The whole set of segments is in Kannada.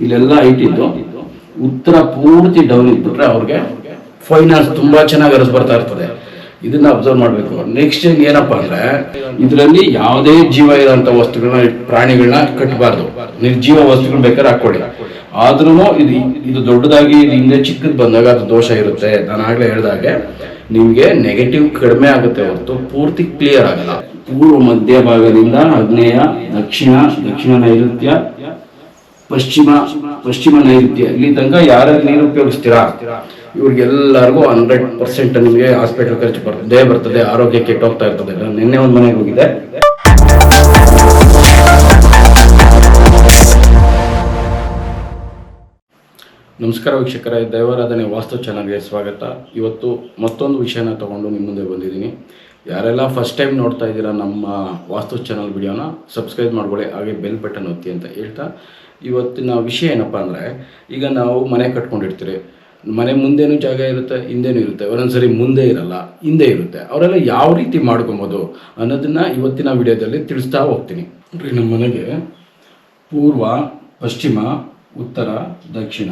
ಇಲ್ಲೆಲ್ಲ ಹೈಟ್ ಉತ್ತರ ಪೂರ್ತಿ ಡೌನ್ ಇದ್ಬಿಟ್ರೆ ಅವ್ರಿಗೆ ಫೈನಾನ್ಸ್ ತುಂಬಾ ಚೆನ್ನಾಗಿ ಅರಸ್ ಬರ್ತಾ ಇರ್ತದೆ. ಇದನ್ನ ಅಬ್ಸರ್ವ್ ಮಾಡಬೇಕು. ನೆಕ್ಸ್ಟ್ ಏನಪ್ಪ ಅಂದ್ರೆ, ಇದರಲ್ಲಿ ಯಾವುದೇ ಜೀವ ಇರೋಂಥ ವಸ್ತುಗಳನ್ನ, ಪ್ರಾಣಿಗಳನ್ನ ಕಟ್ಟಬಾರ್ದು ನಿರ್ಜೀವ ವಸ್ತುಗಳನ್ನ ಬೇಕಾದ್ರೆ ಹಾಕೊಳ್ಳಿ ಆದ್ರೂ ಇದು ಇದು ದೊಡ್ಡದಾಗಿ ಹಿಂದೆ ಚಿಕ್ಕದ್ ಬಂದಾಗ ಅದು ದೋಷ ಇರುತ್ತೆ. ನಾನು ಆಗ್ಲೇ ಹೇಳ್ದಾಗೆ ನಿಮಗೆ ನೆಗೆಟಿವ್ ಕಡಿಮೆ ಆಗುತ್ತೆ ಹೊರತು ಪೂರ್ತಿ ಕ್ಲಿಯರ್ ಆಗಲ್ಲ. ಪೂರ್ವ ಮಧ್ಯ ಭಾಗದಿಂದ ಆಗ್ನೇಯ ದಕ್ಷಿಣ ದಕ್ಷಿಣ ನೈಋತ್ಯ ಪಶ್ಚಿಮ ಪಶ್ಚಿಮ ನೈಋತ್ಯ ಇಲ್ಲಿ ತನಕ ಯಾರ್ಯಾರು ನೀರು ಉಪಯೋಗಿಸ್ತೀರಾ? ಇವ್ರಿಗೆಲ್ಲರಿಗೂ ಹಂಡ್ರೆಡ್ ಪರ್ಸೆಂಟ್ ನಿಮಗೆ ಹಾಸ್ಪಿಟಲ್ ಖರ್ಚು ಬರ್ತದೆ. ಬರ್ತದೆ, ಆರೋಗ್ಯ ಕೆಟ್ಟೋಗ್ತಾ ಇರ್ತದೆ. ನಾನು ನಿನ್ನೆ ಒಂದು ಮನೆಗೆ ಹೋಗಿದೆ ನಮಸ್ಕಾರ ವೀಕ್ಷಕರ, ದೈವಾರಾಧನೆ ವಾಸ್ತು ಚಾನಲ್ಗೆ ಸ್ವಾಗತ. ಇವತ್ತು ಮತ್ತೊಂದು ವಿಷಯನ ತಗೊಂಡು ನಿಮ್ಮ ಮುಂದೆ ಬಂದಿದ್ದೀನಿ. ಯಾರೆಲ್ಲ ಫಸ್ಟ್ ಟೈಮ್ ನೋಡ್ತಾ ಇದ್ದೀರಾ ನಮ್ಮ ವಾಸ್ತು ಚಾನಲ್ ವಿಡಿಯೋನ ಸಬ್ಸ್ಕ್ರೈಬ್ ಮಾಡ್ಕೊಳ್ಳಿ, ಹಾಗೆ ಬೆಲ್ ಬಟನ್ ಒತ್ತಿ ಅಂತ ಹೇಳ್ತಾ ಇವತ್ತಿನ ವಿಷಯ ಏನಪ್ಪ ಅಂದರೆ, ಈಗ ನಾವು ಮನೆ ಕಟ್ಕೊಂಡಿರ್ತೀರಿ, ಮನೆ ಮುಂದೆನೂ ಜಾಗ ಇರುತ್ತೆ, ಹಿಂದೆನೂ ಇರುತ್ತೆ, ಒಂದೊಂದ್ಸರಿ ಮುಂದೆ ಇರಲ್ಲ, ಹಿಂದೆ ಇರುತ್ತೆ, ಅವರೆಲ್ಲ ಯಾವ ರೀತಿ ಮಾಡ್ಕೊಬೋದು ಅನ್ನೋದನ್ನ ಇವತ್ತಿನ ವಿಡಿಯೋದಲ್ಲಿ ತಿಳಿಸ್ತಾ ಹೋಗ್ತೀನಿ. ನೋಡ್ರಿ, ನಮ್ಮ ಮನೆಗೆ ಪೂರ್ವ, ಪಶ್ಚಿಮ, ಉತ್ತರ, ದಕ್ಷಿಣ.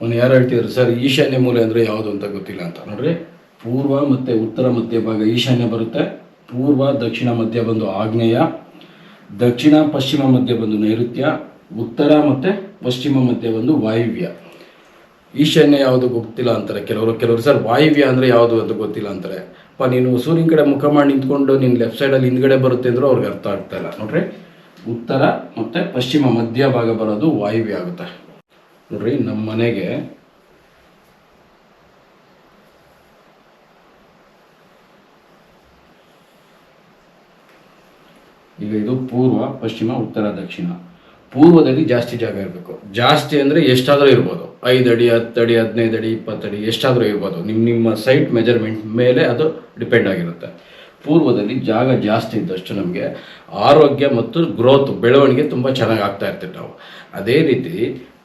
ಅವನು ಯಾರು ಹೇಳ್ತಿದ್ರು, ಸರ್, ಈಶಾನ್ಯ ಮೂಲೆ ಅಂದರೆ ಯಾವುದು ಅಂತ ಗೊತ್ತಿಲ್ಲ ಅಂತ. ನೋಡ್ರಿ, ಪೂರ್ವ ಮತ್ತು ಉತ್ತರ ಮಧ್ಯ ಭಾಗ ಈಶಾನ್ಯ ಬರುತ್ತೆ, ಪೂರ್ವ, ದಕ್ಷಿಣ ಮಧ್ಯ ಬಂದು ಆಗ್ನೇಯ, ದಕ್ಷಿಣ, ಪಶ್ಚಿಮ ಮಧ್ಯ ಬಂದು ನೈಋತ್ಯ ಉತ್ತರ ಮತ್ತು ಪಶ್ಚಿಮ ಮಧ್ಯೆ ಒಂದು ವಾಯುವ್ಯ. ಈಶಾನ್ಯ ಯಾವುದು ಗೊತ್ತಿಲ್ಲ ಅಂತಾರೆ ಕೆಲವರು. ಕೆಲವರು, ಸರ್, ವಾಯುವ್ಯ ಅಂದರೆ ಯಾವುದು ಅಂತ ಗೊತ್ತಿಲ್ಲ ಅಂತಾರೆ. ಪ, ನೀನು ಸೂರ್ಯನ ಕಡೆ ಮುಖ ಮಾಡಿ ನಿಂತ್ಕೊಂಡು ನಿನ್ನ ಲೆಫ್ಟ್ ಸೈಡಲ್ಲಿ ಹಿಂದ್ಗಡೆ ಬರುತ್ತೆ ಅಂದರೂ ಅವ್ರಿಗೆ ಅರ್ಥ ಆಗ್ತಾ ಇಲ್ಲ. ನೋಡ್ರಿ, ಉತ್ತರ ಮತ್ತು ಪಶ್ಚಿಮ ಮಧ್ಯ ಭಾಗ ಬರೋದು ವಾಯುವ್ಯ ಆಗುತ್ತೆ. ನೋಡ್ರಿ, ನಮ್ಮ ಮನೆಗೆ ಈಗ ಇದು ಪೂರ್ವ, ಪಶ್ಚಿಮ, ಉತ್ತರ, ದಕ್ಷಿಣ. ಪೂರ್ವದಲ್ಲಿ ಜಾಸ್ತಿ ಜಾಗ ಇರಬೇಕು. ಜಾಸ್ತಿ ಅಂದರೆ ಎಷ್ಟಾದರೂ ಇರ್ಬೋದು. ಐದು ಅಡಿ, ಹತ್ತು ಅಡಿ, ಹದಿನೈದು ಅಡಿ, ಇಪ್ಪತ್ತು ಅಡಿ, ಎಷ್ಟಾದರೂ ಇರ್ಬೋದು. ನಿಮ್ಮ ನಿಮ್ಮ ಸೈಟ್ ಮೆಜರ್ಮೆಂಟ್ ಮೇಲೆ ಅದು ಡಿಪೆಂಡ್ ಆಗಿರುತ್ತೆ. ಪೂರ್ವದಲ್ಲಿ ಜಾಗ ಜಾಸ್ತಿ ಇದ್ದಷ್ಟು ನಮಗೆ ಆರೋಗ್ಯ ಮತ್ತು ಗ್ರೋತ್, ಬೆಳವಣಿಗೆ ತುಂಬ ಚೆನ್ನಾಗಿ ಆಗ್ತಾ ಇರ್ತೀವಿ ನಾವು. ಅದೇ ರೀತಿ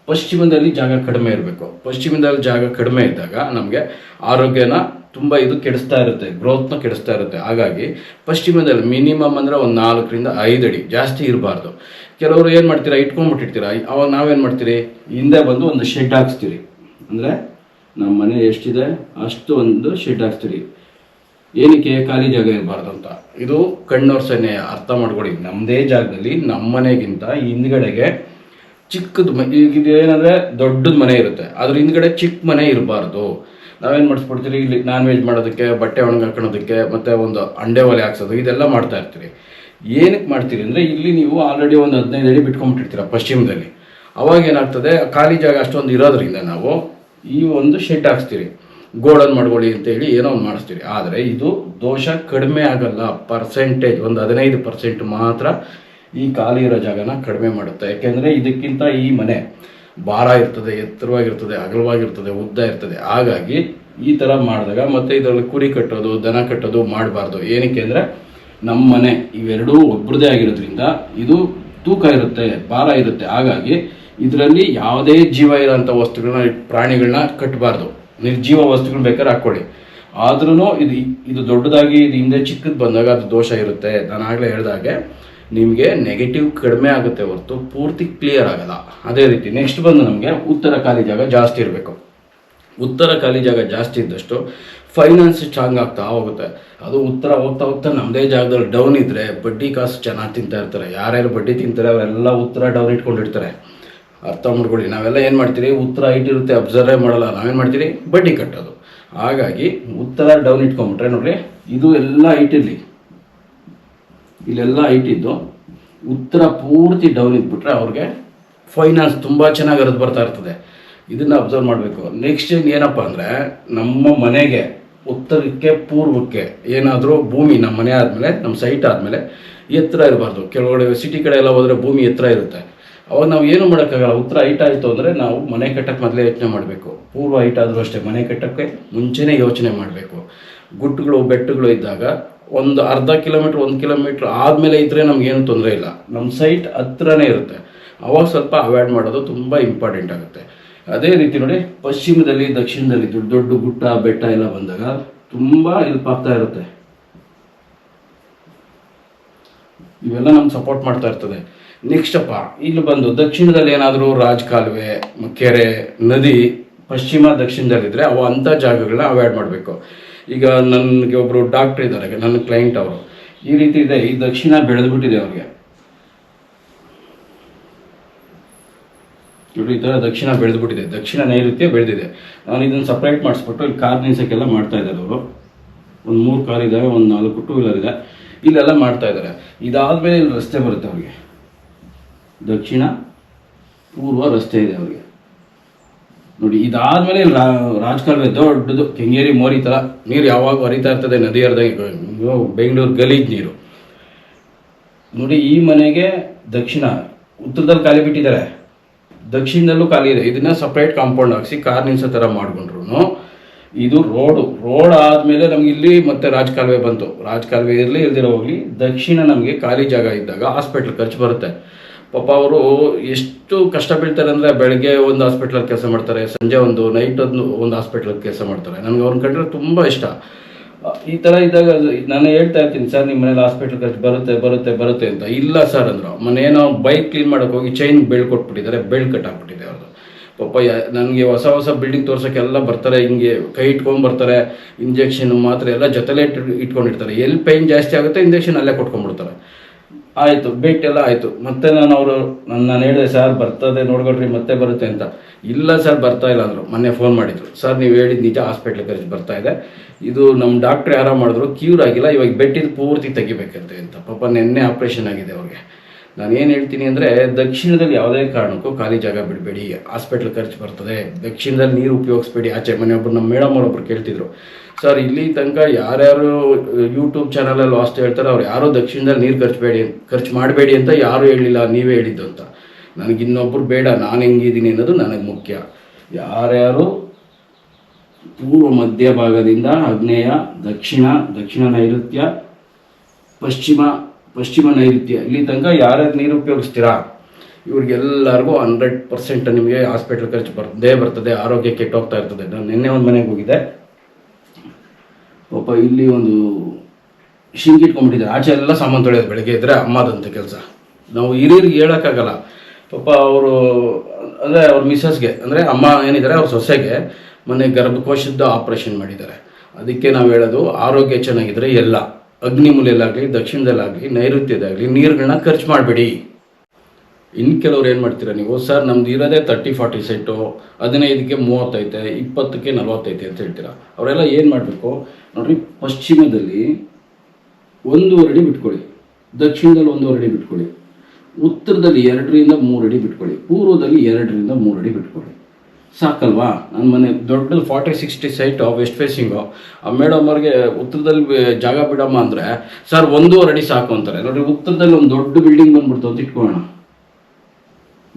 ಪಶ್ಚಿಮದಲ್ಲಿ ಜಾಗ ಕಡಿಮೆ ಇರಬೇಕು. ಪಶ್ಚಿಮದಲ್ಲಿ ಜಾಗ ಕಡಿಮೆ ಇದ್ದಾಗ ನಮಗೆ ಆರೋಗ್ಯನ ತುಂಬ ಇದು ಕೆಡಿಸ್ತಾ ಇರುತ್ತೆ, ಗ್ರೋತ್ನ ಕೆಡಿಸ್ತಾ ಇರುತ್ತೆ. ಹಾಗಾಗಿ ಪಶ್ಚಿಮದಲ್ಲಿ ಮಿನಿಮಮ್ ಅಂದರೆ ಒಂದು ನಾಲ್ಕರಿಂದ ಐದು ಅಡಿ ಜಾಸ್ತಿ ಇರಬಾರ್ದು. ಕೆಲವರು ಏನು ಮಾಡ್ತೀರಾ? ಇಟ್ಕೊಂಡ್ಬಿಟ್ಟಿರ್ತೀರಾ? ಅವಾಗ ನಾವೇನು ಮಾಡ್ತೀರಿ? ಹಿಂದೆ ಬಂದು ಒಂದು ಶೆಡ್ ಹಾಕ್ಸ್ತೀರಿ. ಅಂದರೆ ನಮ್ಮ ಮನೆ ಎಷ್ಟಿದೆ, ಅಷ್ಟು ಒಂದು ಶೆಡ್ ಹಾಕ್ಸ್ತೀರಿ. ಏನಕ್ಕೆ? ಖಾಲಿ ಜಾಗ ಇರಬಾರ್ದು ಅಂತ. ಇದು ಕಣ್ಣೋರ್ ಸನ್ನೆ ಅರ್ಥ ಮಾಡ್ಕೊಳ್ಳಿ. ನಮ್ಮದೇ ಜಾಗದಲ್ಲಿ ನಮ್ಮ ಮನೆಗಿಂತ ಹಿಂದ್ಗಡೆಗೆ ಚಿಕ್ಕದು ಈಗ ಇದು ಏನಂದ್ರೆ ದೊಡ್ಡದ ಮನೆ ಇರುತ್ತೆ. ಅದ್ರ ಹಿಂದ್ಗಡೆ ಚಿಕ್ಕ ಮನೆ ಇರಬಾರ್ದು. ನಾವೇನು ಮಾಡಿಸ್ಬಿಡ್ತೀರಿ? ಇಲ್ಲಿ ನಾನ್ ವೆಜ್ ಮಾಡೋದಕ್ಕೆ, ಬಟ್ಟೆ ಒಣಗಿ ಹಾಕೊಳೋದಕ್ಕೆ ಮತ್ತೆ ಒಂದು ಅಂಡೆ ಒಲೆ ಹಾಕ್ಸೋದು, ಇದೆಲ್ಲ ಮಾಡ್ತಾ ಇರ್ತೀರಿ. ಏನಕ್ಕೆ ಮಾಡ್ತೀರಿ ಅಂದರೆ, ಇಲ್ಲಿ ನೀವು ಆಲ್ರೆಡಿ ಒಂದು ಹದಿನೈದು ಅಡಿ ಬಿಟ್ಕೊಂಡ್ಬಿಟ್ಟಿರ್ತೀರ ಪಶ್ಚಿಮದಲ್ಲಿ. ಅವಾಗ ಏನಾಗ್ತದೆ, ಖಾಲಿ ಜಾಗ ಅಷ್ಟೊಂದು ಇರೋದ್ರಿಂದ ನಾವು ಈ ಒಂದು ಶೆಡ್ ಹಾಕ್ಸ್ತೀರಿ. ಗೋಡನ್ ಮಾಡ್ಕೊಳ್ಳಿ ಅಂತ ಹೇಳಿ ಏನೋ ಒಂದು ಮಾಡಿಸ್ತೀರಿ. ಆದರೆ ಇದು ದೋಷ ಕಡಿಮೆ ಆಗಲ್ಲ. ಪರ್ಸೆಂಟೇಜ್ ಒಂದು ಹದಿನೈದು ಪರ್ಸೆಂಟ್ ಮಾತ್ರ ಈ ಖಾಲಿ ಇರೋ ಜಾಗನ ಕಡಿಮೆ ಮಾಡುತ್ತೆ. ಯಾಕೆಂದರೆ ಇದಕ್ಕಿಂತ ಈ ಮನೆ ಭಾರ ಇರ್ತದೆ, ಎತ್ತರವಾಗಿರ್ತದೆ ಅಗಲವಾಗಿರ್ತದೆ ಉದ್ದ ಇರ್ತದೆ. ಹಾಗಾಗಿ ಈ ಥರ ಮಾಡಿದಾಗ ಮತ್ತೆ ಇದರಲ್ಲಿ ಕುರಿ ಕಟ್ಟೋದು, ದನ ಕಟ್ಟೋದು ಮಾಡಬಾರ್ದು. ಏನಕ್ಕೆ ಅಂದರೆ ನಮ್ಮ ಮನೆ ಇವೆರಡೂ ಒಬ್ಬರದೇ ಆಗಿರೋದ್ರಿಂದ ಇದು ತೂಕ ಇರುತ್ತೆ, ಭಾರ ಇರುತ್ತೆ. ಹಾಗಾಗಿ ಇದರಲ್ಲಿ ಯಾವುದೇ ಜೀವ ಇರೋಂಥ ವಸ್ತುಗಳನ್ನ, ಪ್ರಾಣಿಗಳನ್ನ ಕಟ್ಟಬಾರ್ದು ನಿರ್ಜೀವ ವಸ್ತುಗಳನ್ನ ಬೇಕಾದ್ರೆ ಹಾಕೊಳ್ಳಿ ಆದ್ರೂ ಇದು ಇದು ದೊಡ್ಡದಾಗಿ, ಇದು ಹಿಂದೆ ಚಿಕ್ಕದ್ ಬಂದಾಗ ಅದು ದೋಷ ಇರುತ್ತೆ. ನಾನು ಆಗಲೇ ಹೇಳ್ದಾಗೆ ನಿಮಗೆ ನೆಗೆಟಿವ್ ಕಡಿಮೆ ಆಗುತ್ತೆ ಹೊರತು ಪೂರ್ತಿ ಕ್ಲಿಯರ್ ಆಗಲ್ಲ. ಅದೇ ರೀತಿ ನೆಕ್ಸ್ಟ್ ಬಂದು ನಮಗೆ ಉತ್ತರ ಖಾಲಿ ಜಾಗ ಜಾಸ್ತಿ ಇರಬೇಕು. ಉತ್ತರ ಖಾಲಿ ಜಾಗ ಜಾಸ್ತಿ ಇದ್ದಷ್ಟು ಫೈನಾನ್ಸ್ ಸ್ಟ್ರಾಂಗ್ ಆಗ್ತಾ ಹೋಗುತ್ತೆ. ಅದು ಉತ್ತರ ಹೋಗ್ತಾ ಹೋಗ್ತಾ ನಮ್ಮದೇ ಜಾಗದಲ್ಲಿ ಡೌನ್ ಇದ್ದರೆ ಬಡ್ಡಿ ಕಾಸು ಚೆನ್ನಾಗಿ ತಿಂತಾ ಇರ್ತಾರೆ. ಯಾರ್ಯಾರು ಬಡ್ಡಿ ತಿಂತಾರೆ ಅವರೆಲ್ಲ ಉತ್ತರ ಡೌನ್ ಇಟ್ಕೊಂಡಿರ್ತಾರೆ ಅರ್ಥ ಮಾಡ್ಕೊಳ್ಳಿ, ನಾವೆಲ್ಲ ಏನು ಮಾಡ್ತೀರಿ? ಉತ್ತರ ಇಟ್ಟಿರುತ್ತೆ ಅಬ್ಸರ್ವೇ ಮಾಡಲ್ಲ. ನಾವೇನು ಮಾಡ್ತೀರಿ? ಬಡ್ಡಿ ಕಟ್ಟೋದು. ಹಾಗಾಗಿ ಉತ್ತರ ಡೌನ್ ಇಟ್ಕೊಂಬಿಟ್ರೆ ನೋಡ್ರಿ, ಇದು ಎಲ್ಲ ಇಟ್ಟಿರಲಿ. ಇಲ್ಲೆಲ್ಲ ಹೈಟ್ ಇದ್ದು, ಉತ್ತರ ಪೂರ್ತಿ ಡೌನ್ ಇದ್ಬಿಟ್ರೆ ಅವ್ರಿಗೆ ಫೈನಾನ್ಸ್ ತುಂಬ ಚೆನ್ನಾಗಿ ಹರಿದು ಬರ್ತಾ ಇರ್ತದೆ. ಇದನ್ನು ಅಬ್ಸರ್ವ್ ಮಾಡಬೇಕು. ನೆಕ್ಸ್ಟ್ ಏನಪ್ಪ ಅಂದರೆ, ನಮ್ಮ ಮನೆಗೆ, ಉತ್ತರಕ್ಕೆ, ಪೂರ್ವಕ್ಕೆ ಏನಾದರೂ ಭೂಮಿ ನಮ್ಮ ಮನೆ ಆದಮೇಲೆ, ನಮ್ಮ ಸೈಟ್ ಆದಮೇಲೆ ಎತ್ತರ ಇರಬಾರ್ದು. ಕೆಲವೊಡೆ ಸಿಟಿ ಕಡೆ ಎಲ್ಲ ಹೋದರೆ ಭೂಮಿ ಎತ್ತರ ಇರುತ್ತೆ. ಅವಾಗ ನಾವು ಏನು ಮಾಡೋಕ್ಕಾಗಲ್ಲ. ಉತ್ತರ ಹೈಟ್ ಆಯಿತು ಅಂದರೆ ನಾವು ಮನೆ ಕಟ್ಟಕ್ಕೆ ಮೊದಲೇ ಯೋಚನೆ ಮಾಡಬೇಕು. ಪೂರ್ವ ಹೈಟ್ ಆದರೂ ಅಷ್ಟೇ ಮನೆ ಕಟ್ಟಕ್ಕೆ ಮುಂಚೆನೇ ಯೋಚನೆ ಮಾಡಬೇಕು. ಗುಟ್ಟುಗಳು, ಬೆಟ್ಟಗಳು ಇದ್ದಾಗ ಒಂದು ಅರ್ಧ ಕಿಲೋಮೀಟ್ರ್, ಒಂದು ಕಿಲೋಮೀಟ್ರ್ ಆದಮೇಲೆ ಇದ್ದರೆ ನಮಗೇನು ತೊಂದರೆ ಇಲ್ಲ. ನಮ್ಮ ಸೈಟ್ ಹತ್ರನೇ ಇರುತ್ತೆ. ಅವಾಗ ಸ್ವಲ್ಪ ಅವಾಯ್ಡ್ ಮಾಡೋದು ತುಂಬ ಇಂಪಾರ್ಟೆಂಟ್ ಆಗುತ್ತೆ. ಅದೇ ರೀತಿ ನೋಡಿ, ಪಶ್ಚಿಮದಲ್ಲಿ, ದಕ್ಷಿಣದಲ್ಲಿ ದೊಡ್ಡ ದೊಡ್ಡ ಗುಡ್ಡ, ಬೆಟ್ಟ ಎಲ್ಲ ಬಂದಾಗ ತುಂಬ ಹೆಲ್ಪ್ ಆಗ್ತಾ ಇರುತ್ತೆ. ಇವೆಲ್ಲ ನಮ್ಗೆ ಸಪೋರ್ಟ್ ಮಾಡ್ತಾ ಇರ್ತದೆ. ನೆಕ್ಸ್ಟಪ್ಪ ಇಲ್ಲಿ ಬಂದು ದಕ್ಷಿಣದಲ್ಲಿ ಏನಾದರೂ ರಾಜಕಾಲುವೆ, ಕೆರೆ, ನದಿ, ಪಶ್ಚಿಮ ದಕ್ಷಿಣದಲ್ಲಿದ್ದರೆ ಅವು ಅಂಥ ಜಾಗಗಳನ್ನ ಅವಾಯ್ಡ್ ಮಾಡಬೇಕು. ಈಗ ನನಗೆ ಒಬ್ಬರು ಡಾಕ್ಟ್ರ್ ಇದ್ದಾರೆ, ನನ್ನ ಕ್ಲೈಂಟ್ ಅವರು. ಈ ರೀತಿ ಇದೆ, ಈ ದಕ್ಷಿಣ ಬೆಳೆದ್ಬಿಟ್ಟಿದೆ ಅವ್ರಿಗೆ. ನೋಡಿ ಈ ಥರ ದಕ್ಷಿಣ ಬೆಳೆದ್ಬಿಟ್ಟಿದೆ, ದಕ್ಷಿಣ ನೈಋತ್ಯ ಬೆಳೆದಿದೆ. ನಾನು ಇದನ್ನು ಸಪ್ರೇಟ್ ಮಾಡಿಸ್ಬಿಟ್ಟು ಇಲ್ಲಿ ಕಾರ್ ನಿಲ್ಸೋಕ್ಕೆಲ್ಲ ಮಾಡ್ತಾ ಇದ್ದಾರೆ ಅವರು ಒಂದು ಮೂರು ಕಾರ್ ಇದ್ದಾವೆ ಒಂದು ನಾಲ್ಕು ಟೂ ವೀಲರ್ ಇದೆ. ಇಲ್ಲೆಲ್ಲ ಮಾಡ್ತಾ ಇದ್ದಾರೆ. ಇದಾದಮೇಲೆ ಇಲ್ಲಿ ರಸ್ತೆ ಬರುತ್ತೆ ಅವ್ರಿಗೆ. ದಕ್ಷಿಣ, ಪೂರ್ವ ರಸ್ತೆ ಇದೆ ಅವ್ರಿಗೆ. ನೋಡಿ, ಇದಾದ್ಮೇಲೆ ಇಲ್ಲಿ ದೊಡ್ಡದು, ಕೆಂಗೇರಿ, ಮೋರಿ ಥರ ನೀರು ಯಾವಾಗ ಹರಿತಾ ಇರ್ತದೆ ನದಿ ಹರಿದಾಗ ಬೆಂಗಳೂರು ಗಲೀಜ್ ನೀರು. ನೋಡಿ, ಈ ಮನೆಗೆ ದಕ್ಷಿಣ, ಉತ್ತರದಲ್ಲಿ ಖಾಲಿ ಬಿಟ್ಟಿದ್ದಾರೆ. ದಕ್ಷಿಣದಲ್ಲೂ ಖಾಲಿ ಇದೆ. ಇದನ್ನ ಸಪ್ರೇಟ್ ಕಾಂಪೌಂಡ್ ಹಾಕ್ಸಿ ಕಾರ್ ನಿಲ್ಸೋ ಥರ ಮಾಡ್ಕೊಂಡ್ರು ಇದು ರೋಡು ರೋಡ್ ಆದಮೇಲೆ ನಮ್ಗೆ ಇಲ್ಲಿ ಮತ್ತೆ ರಾಜಕಾಲುವೆ ಬಂತು. ರಾಜಕಾಲುವೆ ಇರಲಿ, ಇಲ್ದಿರೋ ಹೋಗ್ಲಿ, ದಕ್ಷಿಣ ನಮಗೆ ಖಾಲಿ ಜಾಗ ಇದ್ದಾಗ ಹಾಸ್ಪಿಟ್ಲ್ ಖರ್ಚು ಬರುತ್ತೆ. ಪಾಪ ಅವರು ಎಷ್ಟು ಕಷ್ಟ ಬೀಳ್ತಾರೆ ಅಂದರೆ ಬೆಳಗ್ಗೆ ಒಂದು ಹಾಸ್ಪಿಟ್ಲಲ್ಲಿ ಕೆಲಸ ಮಾಡ್ತಾರೆ, ಸಂಜೆ ಒಂದು ನೈಟ್ ಒಂದು ಒಂದು ಹಾಸ್ಪಿಟ್ಲಲ್ಲಿ ಕೆಲಸ ಮಾಡ್ತಾರೆ. ನನಗೆ ಅವ್ರನ್ನ ಕಂಡ್ರೆ ತುಂಬ ಇಷ್ಟ. ಈ ಥರ ಇದ್ದಾಗ ನಾನು ಹೇಳ್ತಾ ಇರ್ತೀನಿ, ಸರ್, ನಿಮ್ಮ ಮನೇಲಿ ಹಾಸ್ಪಿಟ್ಲ್ ಖರ್ಚು ಬರುತ್ತೆ ಬರುತ್ತೆ ಬರುತ್ತೆ ಅಂತ. ಇಲ್ಲ ಸರ್ ಅಂದರು. ಮನೇನೋ ಬೈಕ್ ಕ್ಲೀನ್ ಮಾಡೋಕೆ ಹೋಗಿ ಚೈನ್ ಬೆಳ್ ಕೊಟ್ಬಿಟ್ಟಿದ್ದಾರೆ ಬೆಳ್ ಕಟ್ ಆಗ್ಬಿಟ್ಟಿದೆ ಅವ್ರದ್ದು ಪಾಪ ನನಗೆ ಹೊಸ ಹೊಸ ಬಿಲ್ಡಿಂಗ್ ತೋರ್ಸೋಕ್ಕೆಲ್ಲ ಬರ್ತಾರೆ, ಹಿಂಗೆ ಕೈ ಇಟ್ಕೊಂಡು ಬರ್ತಾರೆ ಇಂಜೆಕ್ಷನ್ ಮಾತ್ರ ಎಲ್ಲ ಜೊತೆಲೇ ಇಟ್ಕೊಂಡಿರ್ತಾರೆ. ಎಲ್ಲಿ ಪೈನ್ ಜಾಸ್ತಿ ಆಗುತ್ತೆ ಇಂಜೆಕ್ಷನ್ ಅಲ್ಲೇ ಕೊಟ್ಕೊಂಡ್ಬಿಡ್ತಾರೆ. ಆಯಿತು, ಭೇಟಿ ಎಲ್ಲ ಆಯಿತು. ಮತ್ತೆ ನಾನು ಅವರು, ನಾನು ಹೇಳಿದೆ, ಸರ್ ಬರ್ತದೆ ನೋಡ್ಕೊಳ್ರಿ ಮತ್ತೆ ಬರುತ್ತೆ ಅಂತ. ಇಲ್ಲ ಸರ್, ಬರ್ತಾ ಇಲ್ಲ ಅಂದರು. ಮೊನ್ನೆ ಫೋನ್ ಮಾಡಿದ್ರು. ಸರ್, ನೀವು ಹೇಳಿದ ನಿಜ ಹಾಸ್ಪಿಟ್ಲಿಗೆ ಖರ್ಚು ಬರ್ತಾ ಇದೆ. ಇದು ನಮ್ಮ ಡಾಕ್ಟ್ರ್ ಯಾರೋ ಮಾಡಿದ್ರು ಕ್ಯೂರ್ ಆಗಿಲ್ಲ. ಇವಾಗ ಬೆಟ್ಟಿದ್ದು ಪೂರ್ತಿ ತೆಗಿಬೇಕಂತೆ ಅಂತ. ಪಾಪ ನಿನ್ನೆ ಆಪ್ರೇಷನ್ ಆಗಿದೆ ಅವ್ರಿಗೆ. ನಾನು ಏನು ಹೇಳ್ತೀನಿ ಅಂದರೆ, ದಕ್ಷಿಣದಲ್ಲಿ ಯಾವುದೇ ಕಾರಣಕ್ಕೂ ಖಾಲಿ ಜಾಗ ಬಿಡಬೇಡಿ. ಹಾಸ್ಪಿಟ್ಲ್ ಖರ್ಚು ಬರ್ತದೆ. ದಕ್ಷಿಣದಲ್ಲಿ ನೀರು ಉಪಯೋಗಿಸ್ಬೇಡಿ. ಆಚೆ ಮನೆಯೊಬ್ಬರು ನಮ್ಮ ಮೇಡಮ್ ಅವರೊಬ್ಬರು ಕೇಳ್ತಿದ್ರು. ಸರ್, ಇಲ್ಲಿ ತನಕ ಯಾರ್ಯಾರು ಯೂಟ್ಯೂಬ್ ಚಾನಲಲ್ಲಿ ಲಾಸ್ಟ್ ಹೇಳ್ತಾರೆ, ಅವ್ರು ಯಾರೋ ದಕ್ಷಿಣದಲ್ಲಿ ನೀರು ಖರ್ಚಬೇಡಿ ಖರ್ಚು ಮಾಡಬೇಡಿ ಅಂತ ಯಾರೂ ಹೇಳಿಲ್ಲ, ನೀವೇ ಹೇಳಿದ್ದು ಅಂತ. ನನಗೆ ಇನ್ನೊಬ್ರು ಬೇಡ, ನಾನು ಹೆಂಗಿದ್ದೀನಿ ಅನ್ನೋದು ನನಗೆ ಮುಖ್ಯ. ಯಾರ್ಯಾರು ಪೂರ್ವ ಮಧ್ಯ ಭಾಗದಿಂದ ಆಗ್ನೇಯ, ದಕ್ಷಿಣ ದಕ್ಷಿಣ ನೈಋತ್ಯ, ಪಶ್ಚಿಮ ಪಶ್ಚಿಮ ನೈಋತ್ಯ, ಇಲ್ಲಿ ತನಕ ಯಾರ್ಯಾರು ನೀರು ಉಪಯೋಗಿಸ್ತೀರಾ? ಇವ್ರಿಗೆಲ್ಲರಿಗೂ ಹಂಡ್ರೆಡ್ ಪರ್ಸೆಂಟ್ ನಿಮಗೆ ಹಾಸ್ಪಿಟ್ಲ್ ಖರ್ಚು ಬರ್ತದೇ ಬರ್ತದೆ ಆರೋಗ್ಯ ಕೆಟ್ಟೋಗ್ತಾ ಇರ್ತದೆ. ನಾನು ನಿನ್ನೆ ಒಂದು ಮನೆಗೆ ಹೋಗಿದ್ದೆ. ಪಾಪ ಇಲ್ಲಿ ಒಂದು ಶಿಂಕ್ ಇಟ್ಕೊಂಡ್ಬಿಟ್ಟಿದ್ದಾರೆ. ಆಚೆ ಎಲ್ಲ ಸಾಮಾನು ತೊಳೆಯೋದು ಬೆಳಗ್ಗೆ ಇದ್ರೆ ಅಮ್ಮದಂತ ಕೆಲಸ. ನಾವು ಹಿರಿಯರಿಗೆ ಹೇಳೋಕ್ಕಾಗಲ್ಲ. ಪಾಪ ಅವರು, ಅಂದರೆ ಅವ್ರ ಮಿಸ್ಸಸ್ಗೆ, ಅಂದರೆ ಅಮ್ಮ ಏನಿದ್ದಾರೆ ಅವ್ರ ಸೊಸೆಗೆ ಮೊನ್ನೆ ಗರ್ಭಕೋಶದ ಆಪ್ರೇಷನ್ ಮಾಡಿದ್ದಾರೆ. ಅದಕ್ಕೆ ನಾವು ಹೇಳೋದು, ಆರೋಗ್ಯ ಚೆನ್ನಾಗಿದ್ದರೆ ಎಲ್ಲ ಅಗ್ನಿಮೂಲೆಯಲ್ಲಾಗಲಿ ದಕ್ಷಿಣದಲ್ಲಾಗಲಿ, ನೈಋತ್ಯದಾಗಲಿ, ನೀರುಗಳನ್ನ ಖರ್ಚು ಮಾಡಬೇಡಿ. ಇನ್ನು ಕೆಲವ್ರು ಏನು ಮಾಡ್ತೀರಾ ನೀವು? ಸರ್, ನಮ್ದು ಇರೋದೇ ತರ್ಟಿ ಫಾರ್ಟಿ ಸೆಟ್ಟು ಹದಿನೈದಕ್ಕೆ ಮೂವತ್ತೈತೆ ಇಪ್ಪತ್ತಕ್ಕೆ ನಲವತ್ತೈತೆ ಅಂತ ಹೇಳ್ತೀರಾ? ಅವರೆಲ್ಲ ಏನು ಮಾಡಬೇಕು? ನೋಡ್ರಿ, ಪಶ್ಚಿಮದಲ್ಲಿ ಒಂದೂವರೆ ಅಡಿ ಬಿಟ್ಕೊಳ್ಳಿ. ದಕ್ಷಿಣದಲ್ಲಿ ಒಂದೂವರೆ ಅಡಿ ಬಿಟ್ಕೊಳ್ಳಿ. ಉತ್ತರದಲ್ಲಿ ಎರಡರಿಂದ ಮೂರು ಅಡಿ ಬಿಟ್ಕೊಳ್ಳಿ. ಪೂರ್ವದಲ್ಲಿ ಎರಡರಿಂದ ಮೂರು ಅಡಿ ಬಿಟ್ಕೊಳ್ಳಿ. ಸಾಕಲ್ವಾ? ನನ್ನ ಮನೆ ದೊಡ್ಡ forty sixty site west facing ಆ ಮೇಡಮ್ ಅವ್ರಿಗೆ ಉತ್ತರದಲ್ಲಿ ಜಾಗ ಬಿಡಮ್ಮ ಅಂದರೆ, ಸರ್, ಒಂದೂವರೆ ಅಡಿ ಸಾಕು ಅಂತಾರೆ. ನೋಡಿರಿ, ಉತ್ತರದಲ್ಲಿ ಒಂದು ದೊಡ್ಡ ಬಿಲ್ಡಿಂಗ್ ಬಂದ್ಬಿಡ್ತು ಅಂತ ಇಟ್ಕೊಳ್ಳೋಣ.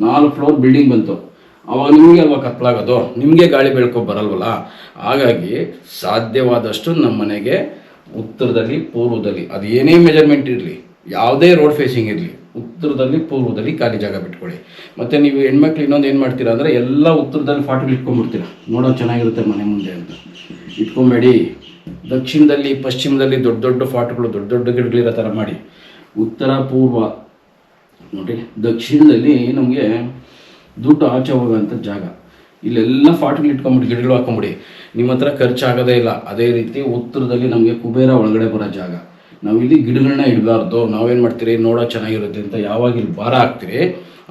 ನಾಲ್ಕು ಫ್ಲೋರ್ ಬಿಲ್ಡಿಂಗ್ ಬಂತು. ಅವಾಗ ನಿಮಗೆ ಅಲ್ವಾ ಕತ್ಲಾಗೋದು, ನಿಮಗೆ ಗಾಳಿ ಬೆಳ್ಕೊ ಬರಲ್ವಲ್ಲ? ಹಾಗಾಗಿ ಸಾಧ್ಯವಾದಷ್ಟು ನಮ್ಮ ಮನೆಗೆ ಉತ್ತರದಲ್ಲಿ, ಪೂರ್ವದಲ್ಲಿ, ಅದು ಏನೇ ಮೆಜರ್ಮೆಂಟ್ ಇರಲಿ, ಯಾವುದೇ ರೋಡ್ ಫೇಸಿಂಗ್ ಇರಲಿ, ಉತ್ತರದಲ್ಲಿ, ಪೂರ್ವದಲ್ಲಿ ಖಾಲಿ ಜಾಗ ಬಿಟ್ಕೊಳ್ಳಿ. ಮತ್ತು ನೀವು ಹೆಣ್ಮಕ್ಳು ಇನ್ನೊಂದು ಏನು ಮಾಡ್ತೀರಾ ಅಂದರೆ ಎಲ್ಲ ಉತ್ತರದಲ್ಲಿ ಫಾಟೋಗಳು ಇಟ್ಕೊಂಡ್ಬಿಡ್ತೀರಾ ನೋಡೋ ಚೆನ್ನಾಗಿರುತ್ತೆ ಮನೆ ಮುಂದೆ ಅಂತ. ಇಟ್ಕೊಂಬೇಡಿ. ದಕ್ಷಿಣದಲ್ಲಿ, ಪಶ್ಚಿಮದಲ್ಲಿ ದೊಡ್ಡ ದೊಡ್ಡ ಫಾಟ್ಗಳು ದೊಡ್ಡ ದೊಡ್ಡ ಗಿಡಗಳಿರೋ ಥರ ಮಾಡಿ. ಉತ್ತರ, ಪೂರ್ವ ನೋಡಿ, ದಕ್ಷಿಣದಲ್ಲಿ ನಮಗೆ ದುಡ್ಡು ಆಚೆ ಹೋಗುವಂಥ ಜಾಗ. ಇಲ್ಲೆಲ್ಲ ಫಾಟ್ಗಳು ಇಟ್ಕೊಂಬಿಡಿ ಗಿಡಗಳು ಹಾಕೊಂಬಿಡಿ. ನಿಮ್ಮ ಹತ್ರ ಖರ್ಚಾಗೋದೇ ಇಲ್ಲ. ಅದೇ ರೀತಿ ಉತ್ತರದಲ್ಲಿ ನಮಗೆ ಕುಬೇರ ಒಳಗಡೆ ಬರೋ ಜಾಗ. ನಾವು ಇಲ್ಲಿ ಗಿಡಗಳನ್ನ ಇಡಬಾರ್ದು. ನಾವೇನು ಮಾಡ್ತೀರಿ? ನೋಡೋ ಚೆನ್ನಾಗಿರುತ್ತೆ ಅಂತ ಯಾವಾಗ ಇಲ್ಲಿ ಭಾರ ಹಾಕ್ತೀರಿ,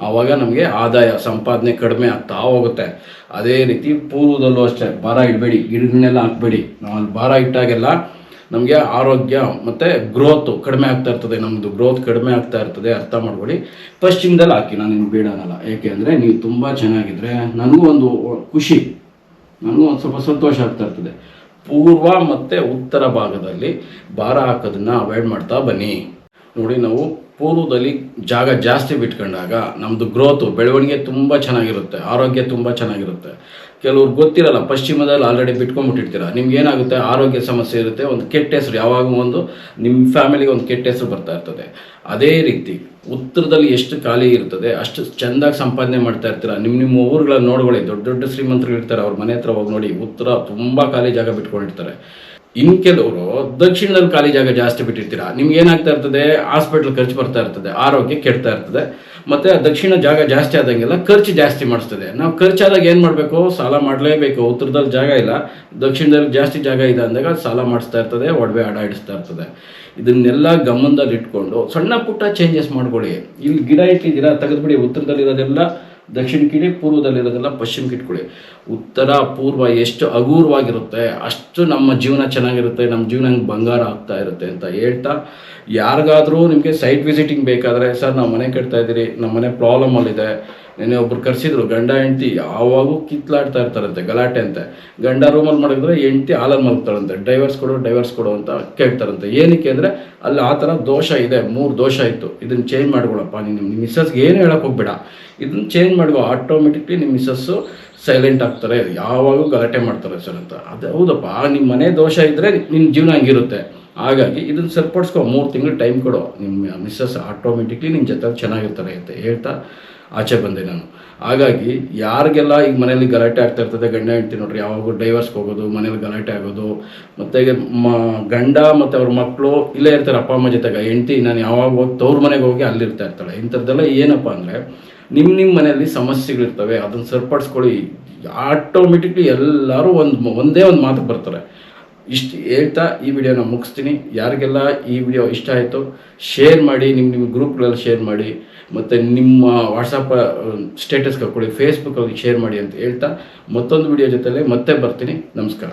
ಆವಾಗ ನಮಗೆ ಆದಾಯ, ಸಂಪಾದನೆ ಕಡಿಮೆ ಆಗ್ತಾ ಹೋಗುತ್ತೆ. ಅದೇ ರೀತಿ ಪೂರ್ವದಲ್ಲೂ ಅಷ್ಟೇ, ಭಾರ ಇಡಬೇಡಿ. ಗಿಡಗಳನ್ನೆಲ್ಲ ಹಾಕ್ಬೇಡಿ. ನಾವು ಅಲ್ಲಿ ಭಾರ ಇಟ್ಟಾಗೆಲ್ಲ ನಮಗೆ ಆರೋಗ್ಯ ಮತ್ತು ಗ್ರೋತು ಕಡಿಮೆ ಆಗ್ತಾ ಇರ್ತದೆ ನಮ್ಮದು ಗ್ರೋತ್ ಕಡಿಮೆ ಆಗ್ತಾ ಇರ್ತದೆ, ಅರ್ಥ ಮಾಡ್ಕೊಳ್ಳಿ. ಪಶ್ಚಿಮದಲ್ಲಿ ಹಾಕಿ, ನಾನು ನಿಮ್ಗೆ ಬೇಡನಲ್ಲ. ಏಕೆಂದರೆ ನೀವು ತುಂಬ ಚೆನ್ನಾಗಿದ್ರೆ ನನಗೂ ಒಂದು ಖುಷಿ, ನನಗೂ ಒಂದು ಸ್ವಲ್ಪ ಸಂತೋಷ ಆಗ್ತಾ ಇರ್ತದೆ. ಪೂರ್ವ ಮತ್ತು ಉತ್ತರ ಭಾಗದಲ್ಲಿ ಭಾರ ಹಾಕೋದನ್ನು ಅವಾಯ್ಡ್ ಮಾಡ್ತಾ ಬನ್ನಿ. ನೋಡಿ ನಾವು ಪೂರ್ವದಲ್ಲಿ ಜಾಗ ಜಾಸ್ತಿ ಬಿಟ್ಕೊಂಡಾಗ ನಮ್ಮದು ಗ್ರೋತು ಬೆಳವಣಿಗೆ ತುಂಬ ಚೆನ್ನಾಗಿರುತ್ತೆ, ಆರೋಗ್ಯ ತುಂಬ ಚೆನ್ನಾಗಿರುತ್ತೆ. ಕೆಲವ್ರು ಗೊತ್ತಿರಲ್ಲ, ಪಶ್ಚಿಮದಲ್ಲಿ ಆಲ್ರೆಡಿ ಬಿಟ್ಕೊಂಡ್ಬಿಟ್ಟಿರ್ತೀರ. ನಿಮ್ಗೆ ಏನಾಗುತ್ತೆ, ಆರೋಗ್ಯ ಸಮಸ್ಯೆ ಇರುತ್ತೆ, ಒಂದು ಕೆಟ್ಟ ಹೆಸರು, ಯಾವಾಗ ಒಂದು ನಿಮ್ಮ ಫ್ಯಾಮಿಲಿಗೆ ಒಂದು ಕೆಟ್ಟ ಹೆಸರು ಬರ್ತಾ ಇರ್ತದೆ. ಅದೇ ರೀತಿ ಉತ್ತರದಲ್ಲಿ ಎಷ್ಟು ಖಾಲಿ ಇರ್ತದೆ, ಅಷ್ಟು ಚೆಂದಾಗಿ ಸಂಪಾದನೆ ಮಾಡ್ತಾ ಇರ್ತೀರ. ನಿಮ್ಮ ನಿಮ್ಮ ಊರುಗಳ ನೋಡ್ಕೊಳ್ಳಿ, ದೊಡ್ಡ ದೊಡ್ಡ ಶ್ರೀಮಂತರು ಇರ್ತಾರೆ ಅವ್ರ ಮನೆ ಹತ್ರ ಹೋಗಿ ನೋಡಿ, ಉತ್ತರ ತುಂಬ ಖಾಲಿ ಜಾಗ ಬಿಟ್ಕೊಂಡಿರ್ತಾರೆ. ಇನ್ ಕೆಲವರು ದಕ್ಷಿಣದಲ್ಲಿ ಖಾಲಿ ಜಾಗ ಜಾಸ್ತಿ ಬಿಟ್ಟಿರ್ತೀರಾ. ನಿಮ್ಗೆ ಏನಾಗ್ತಾ ಇರ್ತದೆ? ಹಾಸ್ಪಿಟಲ್ ಖರ್ಚು ಬರ್ತಾ ಇರ್ತದೆ. ಆರೋಗ್ಯ ಕೆಡ್ತಾ ಇರ್ತದೆ. ಮತ್ತೆ ದಕ್ಷಿಣ ಜಾಗ ಜಾಸ್ತಿ ಆದಂಗೆಲ್ಲ ಖರ್ಚು ಜಾಸ್ತಿ ಮಾಡಿಸ್ತದೆ. ನಾವು ಖರ್ಚಾದಾಗ ಏನು ಮಾಡಬೇಕು? ಸಾಲ ಮಾಡಲೇಬೇಕು. ಉತ್ತರದಲ್ಲಿ ಜಾಗ ಇಲ್ಲ. ದಕ್ಷಿಣದಲ್ಲಿ ಜಾಸ್ತಿ ಜಾಗ ಇದೆ ಅಂದಾಗ ಸಾಲ ಮಾಡಿಸ್ತಾ ಇರ್ತದೆ. ಒಡವೆ ಆಡ ಇರ್ತದೆ. ಇದನ್ನೆಲ್ಲ ಗಮನದಲ್ಲಿ ಇಟ್ಕೊಂಡು ಸಣ್ಣ ಪುಟ್ಟ ಚೇಂಜಸ್ ಮಾಡ್ಕೊಳ್ಳಿ. ಇಲ್ಲಿ ಗಿಡ ಇಟ್ಟಿದ್ದೀರಾ? ತೆಗೆದ್ಬಿಡಿ. ಉತ್ತರದಲ್ಲಿರೋದೆಲ್ಲ ಪೂರ್ವದಲ್ಲಿ ಪೂರ್ವದಲ್ಲಿರೋದೆಲ್ಲ ಪಶ್ಚಿಮ ಕಿಟ್ಕೊಳ್ಳಿ ಉತ್ತರ ಪೂರ್ವ ಎಷ್ಟು ಅಗೂರವಾಗಿರುತ್ತೆ, ಅಷ್ಟು ನಮ್ಮ ಜೀವನ ಚೆನ್ನಾಗಿರುತ್ತೆ, ನಮ್ಮ ಜೀವನ ಬಂಗಾರ ಆಗ್ತಾ ಇರುತ್ತೆ ಅಂತ ಹೇಳ್ತಾ, ಯಾರಿಗಾದರೂ ನಿಮಗೆ ಸೈಟ್ ವಿಸಿಟಿಂಗ್ ಬೇಕಾದರೆ, ಸರ್, ನಾವು ಮನೆ ಕಟ್ತಾ ಇದ್ದೀರಿ ನಮ್ಮ ಮನೆ ಪ್ರಾಬ್ಲಮಲ್ಲಿದೆ ನೆನ್ನೆ ಒಬ್ರು ಕರೆಸಿದ್ರು, ಗಂಡ, ಹೆಂಡತಿ, ಯಾವಾಗೂ ಕಿತ್ಲಾಡ್ತಾ ಇರ್ತಾರಂತೆ, ಗಲಾಟೆ ಅಂತೆ. ಗಂಡ ರೂಮಲ್ಲಿ ಮಾಡಿದ್ರೆ ಹೆಂಡತಿ ಹಾಲಲ್ಲಿ ಮಲಗ್ತಾಳಂತೆ. ಡೈವರ್ಸ್ ಕೊಡು ಡೈವರ್ಸ್ ಕೊಡು ಅಂತ ಕೇಳ್ತಾರಂತೆ. ಏನಕ್ಕೆ ಅಂದರೆ ಅಲ್ಲಿ ಆ ಥರ ದೋಷ ಇದೆ, ಮೂರು ದೋಷ ಇತ್ತು. ಇದನ್ನು ಚೇಂಜ್ ಮಾಡ್ಕೊಳಪ್ಪ, ನೀನು ನಿಮ್ಮ ಮಿಸ್ಸಸ್ಗೆ ಏನು ಹೇಳಕ್ಕೆ ಹೋಗ್ಬೇಡ. ಇದನ್ನು ಚೇಂಜ್ ಮಾಡುವ ಆಟೋಮೆಟಿಕ್ಲಿ ನಿಮ್ಮ ಮಿಸ್ಸಸ್ಸು ಸೈಲೆಂಟ್ ಆಗ್ತಾರೆ, ಯಾವಾಗೂ ಗಲಾಟೆ ಮಾಡ್ತಾರೆ ಸರ್ ಅಂತ. ಅದು ಹೌದಪ್ಪ ನಿಮ್ಮ ಮನೆ ದೋಷ ಇದ್ದರೆ ನಿಮ್ಮ ಜೀವನ ಹಂಗಿರುತ್ತೆ. ಹಾಗಾಗಿ ಇದನ್ನು ಸರಿಪಡಿಸ್ಕೊ, ಮೂರು ತಿಂಗಳು ಟೈಮ್ ಕೊಡು. ನಿಮ್ಮ ಮಿಸ್ಸಸ್ ಆಟೋಮೆಟಿಕ್ಲಿ ನಿಮ್ಮ ಜೊತೆ ಚೆನ್ನಾಗಿರ್ತಾರೆ ಅಂತ ಹೇಳ್ತಾ ಆಚೆ ಬಂದೆ ನಾನು. ಹಾಗಾಗಿ ಯಾರಿಗೆಲ್ಲ ಈಗ ಮನೇಲಿ ಗಲಾಟೆ ಆಗ್ತಾ ಇರ್ತದೆ, ಗಂಡ ಹೆಂಡ್ತಿ ನೋಡ್ರಿ ಯಾವಾಗೂ ಡೈವರ್ಸ್ಗೆ ಹೋಗೋದು ಮನೇಲಿ ಗಲಾಟೆ ಆಗೋದು, ಮತ್ತು ಮ, ಗಂಡ ಮತ್ತು ಅವ್ರ ಮಕ್ಕಳು ಇಲ್ಲೇ ಇರ್ತಾರೆ ಅಪ್ಪ ಅಮ್ಮ ಜೊತೆಗೆ, ಹೆಂಡ್ತಿ ನಾನು ಯಾವಾಗ ಹೋಗಿ ತವ್ರ ಮನೆಗೆ ಹೋಗಿ ಅಲ್ಲಿರ್ತಾ ಇರ್ತಾಳೆ. ಇಂಥದ್ದೆಲ್ಲ ಏನಪ್ಪ ಅಂದರೆ ನಿಮ್ಮ ನಿಮ್ಮ ಮನೆಯಲ್ಲಿ ಸಮಸ್ಯೆಗಳಿರ್ತವೆ ಅದನ್ನು ಸರಿಪಡಿಸ್ಕೊಳ್ಳಿ. ಆಟೋಮೆಟಿಕ್ಲಿ ಎಲ್ಲರೂ ಒಂದು, ಒಂದೇ ಒಂದು ಮಾತು ಬರ್ತಾರೆ. ಇಷ್ಟು ಹೇಳ್ತಾ ಈ ವಿಡಿಯೋನ ಮುಗಿಸ್ತೀನಿ. ಯಾರಿಗೆಲ್ಲ ಈ ವಿಡಿಯೋ ಇಷ್ಟ ಆಯಿತು ಶೇರ್ ಮಾಡಿ ನಿಮ್ಮ ನಿಮ್ಮ ಗ್ರೂಪ್ಗಳಲ್ಲಿ ಶೇರ್ ಮಾಡಿ, ಮತ್ತು ನಿಮ್ಮ ವಾಟ್ಸಪ್ ಸ್ಟೇಟಸ್ಗೆ ಹಾಕ್ಕೊಳ್ಳಿ ಫೇಸ್ಬುಕ್ಕಲ್ಲಿ ಶೇರ್ ಮಾಡಿ ಅಂತ ಹೇಳ್ತಾ ಮತ್ತೊಂದು ವಿಡಿಯೋ ಜೊತೆಲೆ ಮತ್ತೆ ಬರ್ತೀನಿ. ನಮಸ್ಕಾರ.